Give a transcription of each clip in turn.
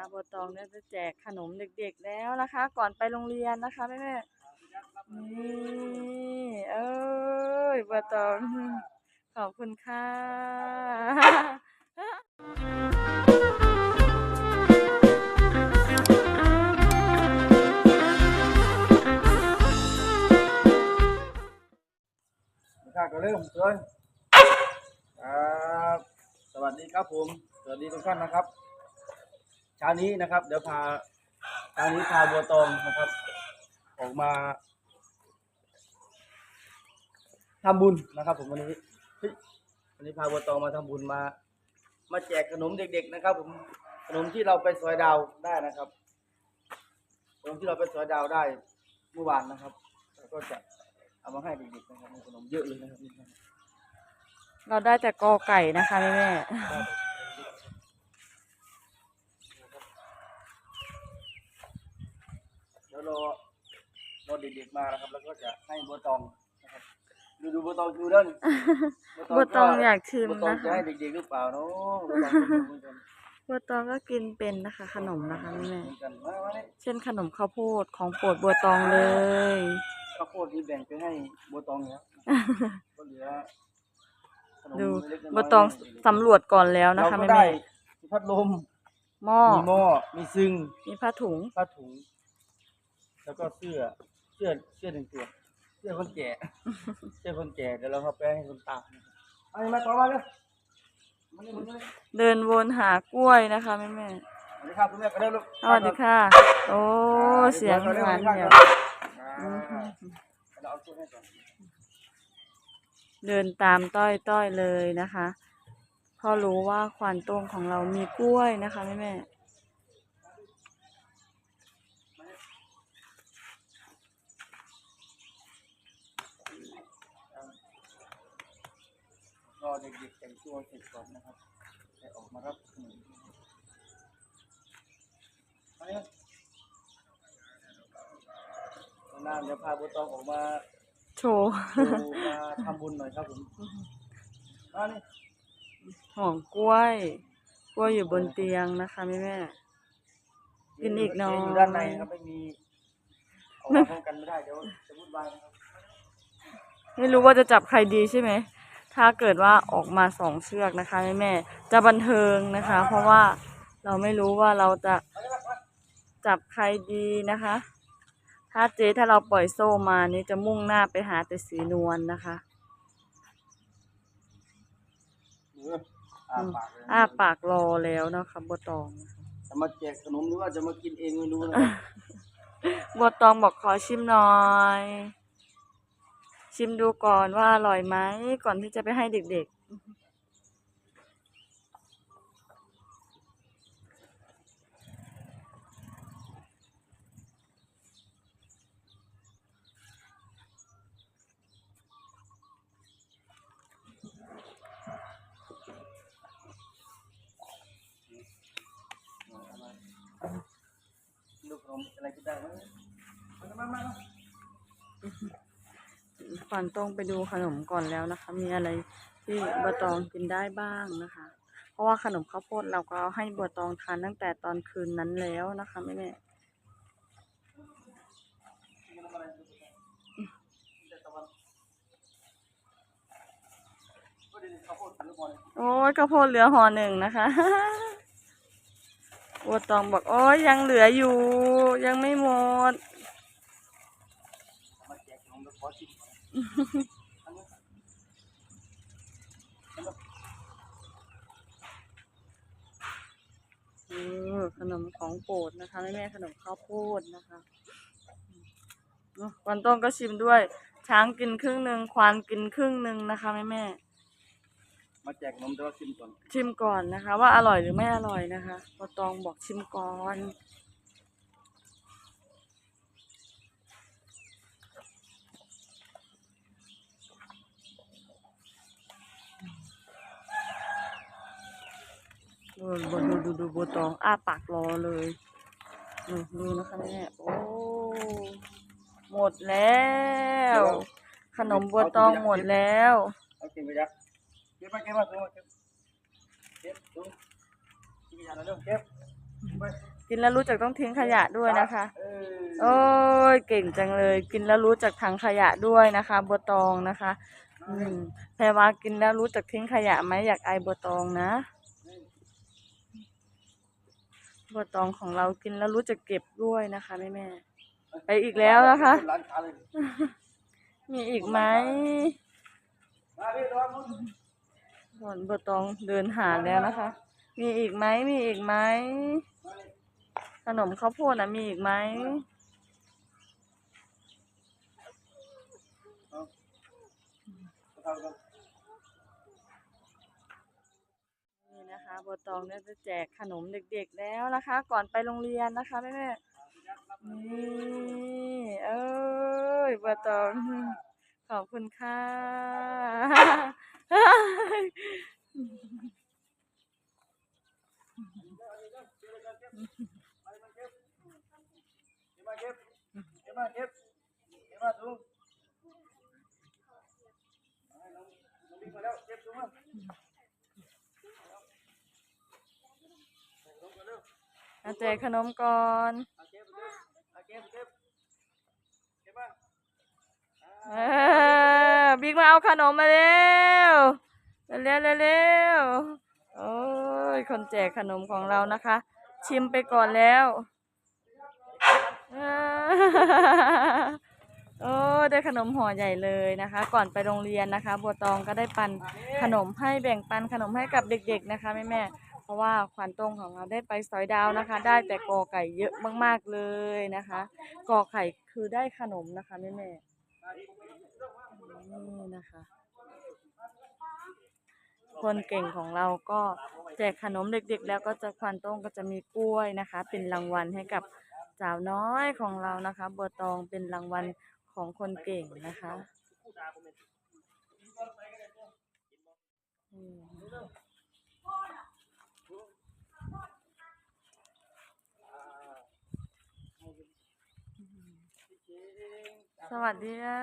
นะคะบัวตองเนี่ยจะแจกขนมเด็กๆแล้วนะคะ ก่อนไปโรงเรียนนะคะแม่แม่ๆนี่เอ้ยบัวตองขอบคุณค่ะข้าก็เริ่มเลยครับ สวัสดีครับผม สวัสดีทุกท่านนะครับ เช้านี้นะครับเดี๋ยวพาเช้านี้พาบัวตองนะครับ ออกมาทำบุญนะครับ ผมวันนี้เฮ้ยวันนี้พาบัวตองมาทำบุญมา มาแจกขนมเด็ก ๆ นะครับ ผมขนมที่เราไปซอยดาวได้นะครับขนมที่เราไปซอยดาวได้เมื่อวานนะครับแล้วก็จะเอามาให้เด็กๆนะครับมีขนมเยอะเลยนะครับนี่ครับเราได้แต่กอไก่นะคะแม่แม่ ดี๋ยวรอรอเด็กๆมานะครับ แล้วก็จะให้บัวตองนะครับดูดูบัวตองดูด้านๆบัวตองอยากชิมบัวตองนะจะคะให้เด็กๆหรือเปล่าเนาะบัวตองก็ไม่รู้เหมือนกันบัวตองก็กินเป็นนะคะ ขนมนะคะแม่แม่เหมือนกันมามาเนี่ยเช่นขนมข้าวโพดของโปรดบัวตองเลยข้าวโพดนี่แบ่งไปให้บัวตองแล้วก็เหลือขนมดูเล็กๆน้ยๆบัวตองให้เด็กๆสำรวจก่อนแล้วนะเราคะก็แม่ได้แม่มีพัดลมหม้อมีหม้อมีซึ้งมีผ้าถุงผ้าถุง แล้วก็เสื้อเสื้อเสื้อหนึ่งตัวเสื้อคนแก่ เสื้อคนแก่เดี๋ยวเราเอาไปให้คนตานะครับเอานี่มาต่อมาเลยมานี่มานี่เดินวนหากล้วยนะคะแม่แม่สวัสดีครับคุณแม่ก็ได้ลูกสวัสดีค่ะ โอ้อ่าเสียงดี๋วหวานเดี๋เดี๋ยยววอ่าเราเอาชุดให้ก่อนเดินตามต้อยต้อยๆเลยนะคะเพราะรู้ว่าควานต้งของเรามีกล้วยนะคะแม่แม่ อเด็กๆแต่งตัวเสร็จก่อนนะครับแต่ออกมารับขนมมาเนี่ยวันหน้าเดี๋ยวพาบัวตองออกมาโชว์ดูมาทำบุญหน่อยครับผมมานี่ห่องกล้วย กล้วยอยู่บนเตียงนะคะแม่แม่กินอีกหน่อยอยู่ด้านในครับไม่มีออกมาพร้อมกันไม่ได้เดี๋ยวจะวุ่นวายนะครับไม่รู้ว่าจะจับใครดีใช่ไหม ถ้าเกิดว่าออกมาสองเชือกนะคะแม่แม่จะบันเทิงนะคะ เพราะว่าเราไม่รู้ว่าเราจะจับใครดีนะคะ ถ้าเจ๊ถ้าเราปล่อยโซ่มานี่จะมุ่งหน้าไปหาแต่สีนวลนะคะเอออ้าปากเลยอ้าปากรอแล้วนะคะบัวตองจะมาแจกขนมหรือว่าจะมากินเองไม่รู้นะครับบัวตองบอกขอชิมหน่อย ชิมดูก่อนว่าอร่อยไหมก่อนที่จะไปให้เด็กๆ ลูกขนมอะไรกินได้ไหมมามามา มาๆก่อนต้องไปดูขนมก่อนแล้วนะคะ มีอะไรที่บัวตองกินได้บ้างนะคะ เพราะว่าขนมข้าวโพดเราก็เอาให้บัวตองทานตั้งแต่ตอนคืนนั้นแล้วนะคะแม่แม่โพดหรือเปล่าเนี่ยโอ้ยข้าวโพดเหลือห่อหนึ่งนะคะบัวตองบอกโอ้ยยังเหลืออยู่ ยังไม่หมด ขนมของโปรดนะคะแม่แม่ๆขนมข้าวโพดนะคะเนอะวันต้งก็ชิมด้วย ช้างกินครึ่งหนึ่งควานกินครึ่งหนึ่งนะคะแม่แม่มาแจกขนมแต่ว่าชิมก่อนๆชิมก่อนนะคะ ว่าอร่อยหรือไม่อร่อยนะคะบัวตองบอกชิมก่อน ดูดูดูดูบัวตองอ้าปากรอเลยดูนะคะแม่โอ้หมดแล้ว ขนมบัวตองหมดแล้วเอาเก็บไปจ้ะเก็บไปเก็บไปเก็บเก็บดูกินยาแล้วเก็บกินแล้วรู้จักต้องทิ้งขยะด้วยนะคะ โอ้ยเก่งจังเลย กินแล้วรู้จักถังขยะด้วยนะคะ บัวตองนะคะ อืมแพรวากินแล้วรู้จักทิ้งขยะไหมอยากไอบัวตองนะ บัวตองของเรากินแล้วรู้จักเก็บด้วยนะคะแม่แม่ๆไปอีกแล้วนะคะ ร้านค้าเลยมีอีกไหมมาพี่ระวังมือส่วนบัวตองเดินหาแล้วนะคะ มีอีกไหมมีอีกไหมขนมข้าวโพดนะมีอีกไหมเอาเอานี่นะคะ บัวตองเนี่ยจะแจกขนมเด็กๆแล้วนะคะ ก่อนไปโรงเรียนนะคะแม่แม่ๆนี่เอ้ยบัวตองขอบคุณค่ะเก็ มาแจกขนมก่อนเอาเก็บเอาเก็บเอาเก็บเก็บเก็บมาเออบิ๊กมาเอาขนมมาเร็วเร็วเร็วเร็วโอ้ยคนแจกขนมของเรานะคะ ชิมไปก่อนแล้วโอ้ได้ขนมห่อใหญ่เลยนะคะ ก่อนไปโรงเรียนนะคะ บัวตองก็ได้ปันขนมให้แบ่งปันขนมให้กับเด็ก ๆนะคะแม่แม่ ราะว่าขวัญตรงของเราได้ไปสอยดาวนะคะ ได้แต่กอไก่เยอะมากๆเลยนะคะกอไข่คือได้ขนมนะคะแม่แม่นี่นะคะ คนเก่งของเราก็แจกขนมเด็กๆ แล้วก็จะควันต้งก็จะมีกล้วยนะคะ เป็นรางวัลให้กับสาวน้อยของเรานะคะบัวตองเป็นรางวัลของคนเก่งนะคะอืม สวัสดีค่ะ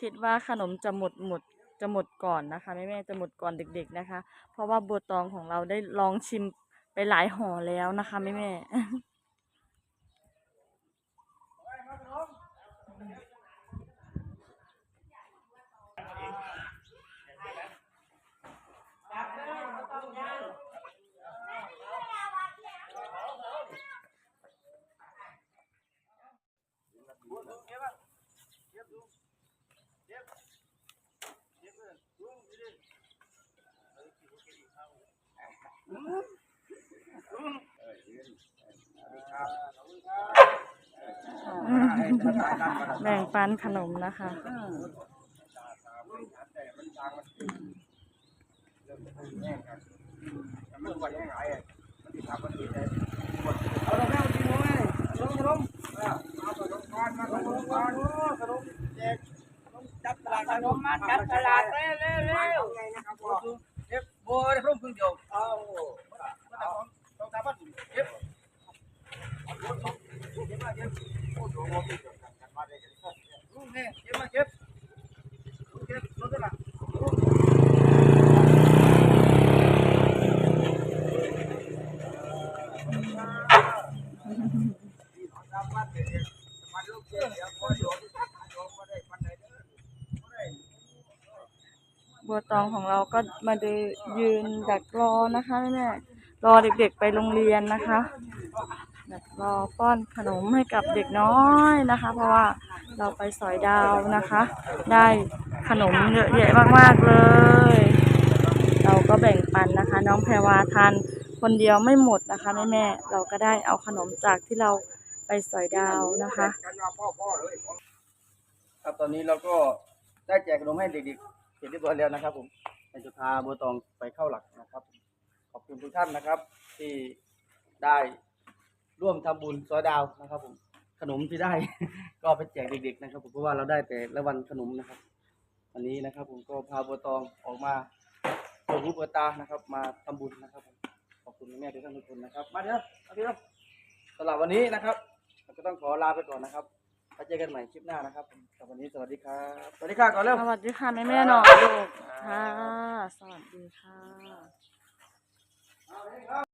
คิดว่าขนมจะหมดหมดจะหมดก่อนนะคะแม่แม่ๆจะหมดก่อนเด็ก ๆนะคะ เพราะว่าบัวตองของเราได้ลองชิมไปหลายห่อแล้วนะคะแม่แม่ แบ่งปันขนมนะคะเอาดอกแก้วจริงไหมขนมขนมอ่าเอาขนมก่อนมาขนมก่อนขนมแจกขนมจับตลาดขนมมาจับตลาดเร็วเร็ว บโบได้พร้อมพึ่งเดียวเอาเอาต้องตามมาเก็บเก็บมาเก็บโอ้โหลูกนี่เก็บมาเก็บเก็บรถด้วยล่ะ บัวตองของเราก็มาเดนยืนดักรอนะคะแม่รอเด็กๆไปโรงเรียนนะคะดักรอป้อนขนมให้กับเด็กน้อยนะคะ เพราะว่าเราไปสอยดาวนะคะ ได้ขนมเยอะแยะมากๆเลย เราก็แบ่งปันนะคะ น้องแพรวาทานคนเดียวไม่หมดนะคะแม่ๆเราก็ได้เอาขนมจากที่เราไปสอยดาวนะคะครับตอนนี้เราก็ได้แจกขนมให้เด็กๆ ร็จเรียบร้อยแล้วนะครับผมในจุฬาบัวตองไปเข้าหลักนะครับ ขอบคุณทุกท่านนะครับ ที่ได้ร่วมทำบุญซอยดาวนะครับ ผมขนมที่ได้ ก็ไปแจกเด็กๆนะครับ ผมเพราะว่าเราได้แต่ละวันขนมนะครับ วันนี้นะครับ ผมก็พาบัวตองออกมาเปิดหูเปิดตานะครับ มาทำบุญนะครับผมขอบคุณแม่ทุกท่านทุกคนนะครับ มาเถอะมาเถอะสำหรับวันนี้นะครับก็ต้องขอลาไปก่อนนะครับ เจอกันใหม่คลิปหน้านะครับผมสำหรับวันนี้สวัสดีครับ สวัสดีค่ะก่อนเร็ว สวัสดีค่ะแม่แม่ๆหน่อยลูกค่ะ สวัสดีค่ะ